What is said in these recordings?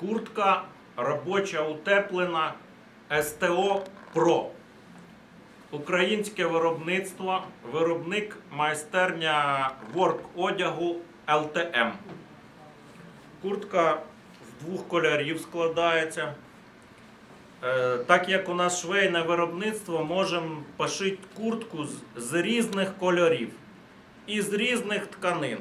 Куртка робоча утеплена СТО Про. Українське виробництво, виробник майстерня ворк одягу ЛТМ. Куртка з двох кольорів складається. Е, Так як у нас швейне виробництво, можемо пошити куртку з різних кольорів і з різних тканин.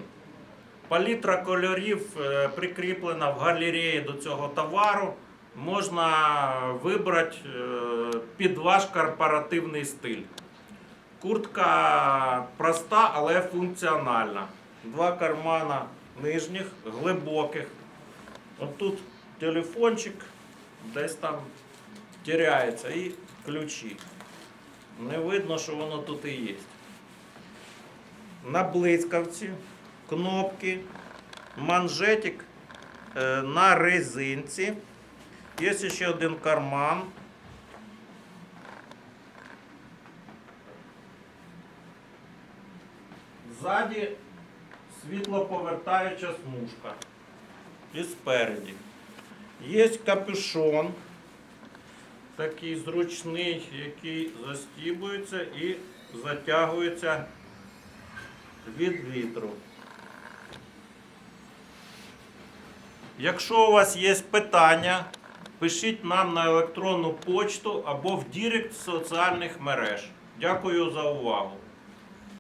Палітра кольорів е, прикріплена в галереї до цього товару. Можна вибрати е, під ваш корпоративний стиль. Куртка проста, але функціональна. Два кармана нижніх, глибоких. От тут телефончик десь там теряється і ключі. Не видно, що воно тут і є. На блискавці, кнопки, манжетик е, на резинці. Є ще один карман. Ззаді світлоповертаюча смужка. І спереді. Є капюшон, такий зручний, який застібується і затягується від вітру. Якщо у вас є питання, пишіть нам на електронну почту або в Дірект соціальних мереж. Дякую за увагу.